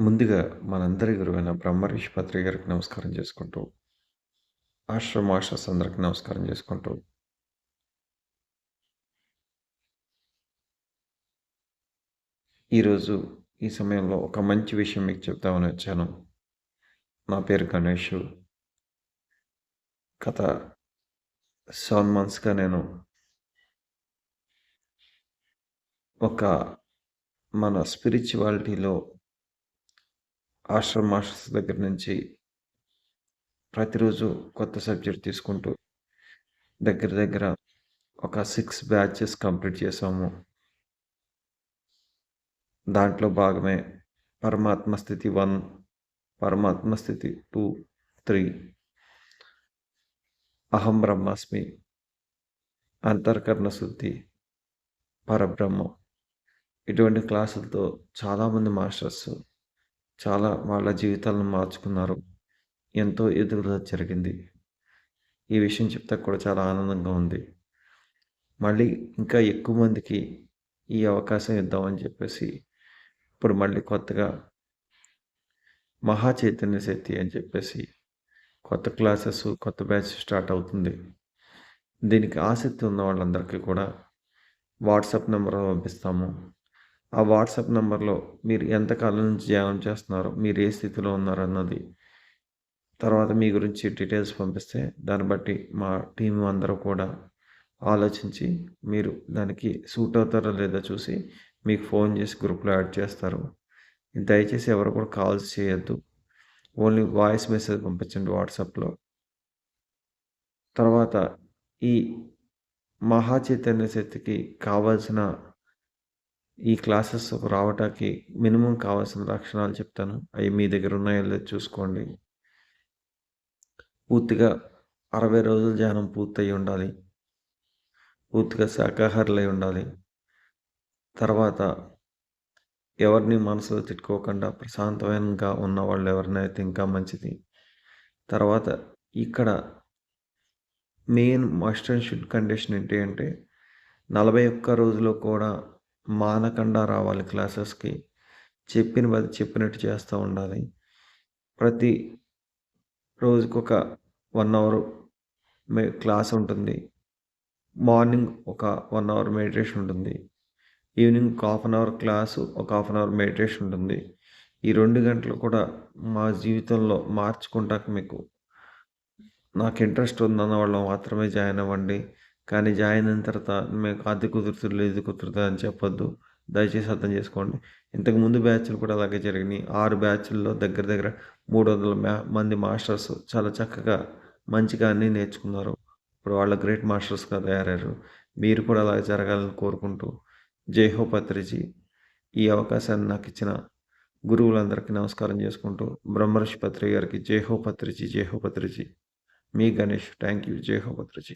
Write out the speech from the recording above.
ముందుగా మనందరి గురువైన బ్రహ్మరీష్ పత్రి గారికి నమస్కారం చేసుకుంటూ ఆశ్రమ మాస్టర్స్ అందరికి నమస్కారం చేసుకుంటూ ఈరోజు ఈ సమయంలో ఒక మంచి విషయం మీకు చెప్తామని వచ్చాను. నా పేరు గణేష్. గత సెవెన్ మంత్స్గా నేను ఒక మన స్పిరిచువాలిటీలో ఆశ్రమ మాస్టర్స్ దగ్గర నుంచి ప్రతిరోజు కొత్త సబ్జెక్ట్ తీసుకుంటూ దగ్గర దగ్గర ఒక సిక్స్ బ్యాచెస్ కంప్లీట్ చేసాము. దాంట్లో భాగమే పరమాత్మ స్థితి వన్ పరమాత్మ స్థితి టూ త్రీ. అహం బ్రహ్మాస్మి అంతర్కరణ శుద్ధి పరబ్రహ్మం. ఇటువంటి క్లాసులతో చాలామంది మాస్టర్స్ చాలా వాళ్ళ జీవితాలను మార్చుకున్నారు. ఎంతో ఎదుగుదల జరిగింది. ఈ విషయం చెప్తే కూడా చాలా ఆనందంగా ఉంది. మళ్ళీ ఇంకా ఎక్కువ మందికి ఈ అవకాశం ఇద్దామని చెప్పేసి ఇప్పుడు మళ్ళీ కొత్తగా మహా చైతన్య శక్తి అని చెప్పేసి కొత్త క్లాసెస్ కొత్త బ్యాచ్ స్టార్ట్ అవుతుంది. దీనికి ఆసక్తి ఉన్న వాళ్ళందరికీ కూడా వాట్సాప్ నెంబర్ పంపిస్తాము. ఆ వాట్సాప్ నెంబర్లో మీరు ఎంతకాలం నుంచి ధ్యానం చేస్తున్నారో మీరు ఏ స్థితిలో ఉన్నారన్నది తర్వాత మీ గురించి డీటెయిల్స్ పంపిస్తే దాన్ని బట్టి మా టీం అందరూ కూడా ఆలోచించి మీరు దానికి సూట్ అవుతారో లేదో చూసి మీకు ఫోన్ చేసి గ్రూప్లో యాడ్ చేస్తారు. దయచేసి ఎవరు కూడా కాల్స్ చేయొద్దు. ఓన్లీ వాయిస్ మెసేజ్ పంపించండి వాట్సాప్లో. తర్వాత ఈ మహా చైతన్య శక్తికి కావాల్సిన ఈ క్లాసెస్ రావటానికి మినిమం కావాల్సిన లక్షణాలు చెప్తాను. అవి మీ దగ్గర ఉన్నాయో లేదో చూసుకోండి. పూర్తిగా అరవై రోజుల ధ్యానం పూర్తయి ఉండాలి. పూర్తిగా శాకాహారులై ఉండాలి. తర్వాత ఎవరిని మనసులో తిట్టుకోకుండా ప్రశాంతమైనగా ఉన్న వాళ్ళు ఎవరినైతే ఇంకా మంచిది. తర్వాత ఇక్కడ main must and should condition ఏంటి అంటే నలభై ఒక్క రోజులో కూడా మానకుండా రావాలి క్లాసెస్కి. చెప్పిన పది చెప్పినట్టు చేస్తూ ఉండాలి. ప్రతి రోజుకి ఒక వన్ అవర్ మే క్లాస్ ఉంటుంది. మార్నింగ్ ఒక వన్ అవర్ మెడిటేషన్ ఉంటుంది. ఈవినింగ్ ఒక హాఫ్ అన్ అవర్ క్లాసు ఒక హాఫ్ అన్ అవర్ మెడిటేషన్ ఉంటుంది. ఈ రెండు గంటలు కూడా మా జీవితంలో మార్చుకుంటాక మీకు నాకు ఇంట్రెస్ట్ ఉందన్న వాళ్ళు మాత్రమే జాయిన్ అవ్వండి. కానీ జాయిన్ అయిన తర్వాత మీకు అది కుదురుతుంది ఇది కుదురుతుంది అని చెప్పొద్దు. దయచేసి అర్థం చేసుకోండి. ఇంతకు ముందు బ్యాచ్లు కూడా అలాగే జరిగినాయి. ఆరు బ్యాచ్ల్లో దగ్గర దగ్గర మూడు వందల మంది మాస్టర్స్ చాలా చక్కగా మంచిగా అన్నీ నేర్చుకున్నారు. ఇప్పుడు వాళ్ళు గ్రేట్ మాస్టర్స్గా తయారయ్యారు. మీరు కూడా అలా జరగాలని కోరుకుంటూ జైహో పత్రిజీ. ఈ అవకాశాన్ని నాకు ఇచ్చిన గురువులందరికీ నమస్కారం చేసుకుంటూ బ్రహ్మర్షి పత్రి గారికి జైహో పత్రిజీ జైహో పత్రిజీ. మీ గణేష్ థ్యాంక్ యూ. జైహో పత్రిజీ.